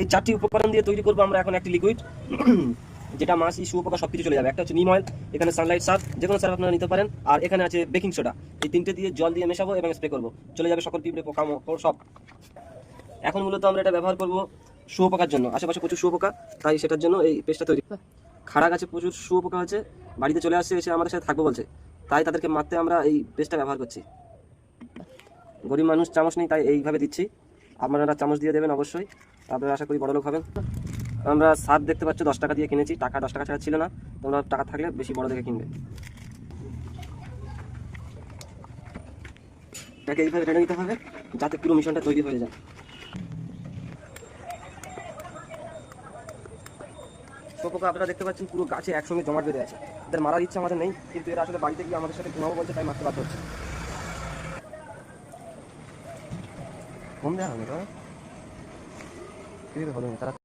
এই চারটি উপকরণ দিয়ে তৈরি করব আমরা এখন একটি লিকুইড যেটা মাছি শুয়োপোকা সব কিছু চলে যাবে। একটা হচ্ছে নিম অয়েল এখানে সানলাইট সার্ফ যে কোনো সার্ফ আপনারা নিতে পারেন। আর এখানে আছে বেকিং সোডা এই তিনটে দিয়ে জল দিয়ে মেশাবো এবং স্প্রে করব। চলে যাবে সকল পিঁপড়ে, পোকা সব। এখন মূলত আমরা এটা ব্যবহার করব শুয়োপোকার জন্য। আশেপাশে প্রচুর শুয়োপোকা, তাই সেটার জন্য এই পেস্টটা তৈরি। খাড়া গাছে প্রচুর শুয়োপোকা আছে, বাড়িতে চলে আসছে, এসে আমাদের সাথে থাকব বলছে। তাই তাদেরকে মারতে আমরা এই পেস্টটা ব্যবহার করছি। গরিব মানুষ চামচ নেই, তাই এইভাবে দিচ্ছি। আপনারা চামচ দিয়ে দেবেন অবশ্যই। আপনারা আশা করি বড় লোক হবেন। আমরা সার দেখতে পাচ্ছ, দশ টাকা দিয়ে কিনেছি। টাকা দশ টাকা ছাড়া ছিল না। তোমরা টাকা থাকলে বেশি বড় দেখে কিনবে। এটাকে এইভাবে রেডে নিতে হবে, যাতে পুরো মিশনটা তৈরি হয়ে যায়। পোকা আপনারা দেখতে পাচ্ছেন, পুরো গাছে একসঙ্গে জমাট বেঁধে আছে। এদের মারার ইচ্ছা আমাদের নেই, কিন্তু এরা আসলে বাড়িতে গিয়ে আমাদের সাথে ঘুমাবো বলছে, তাই মারতে বাধ্য হচ্ছে। কম দেওয়া হবে তো হবে না তারা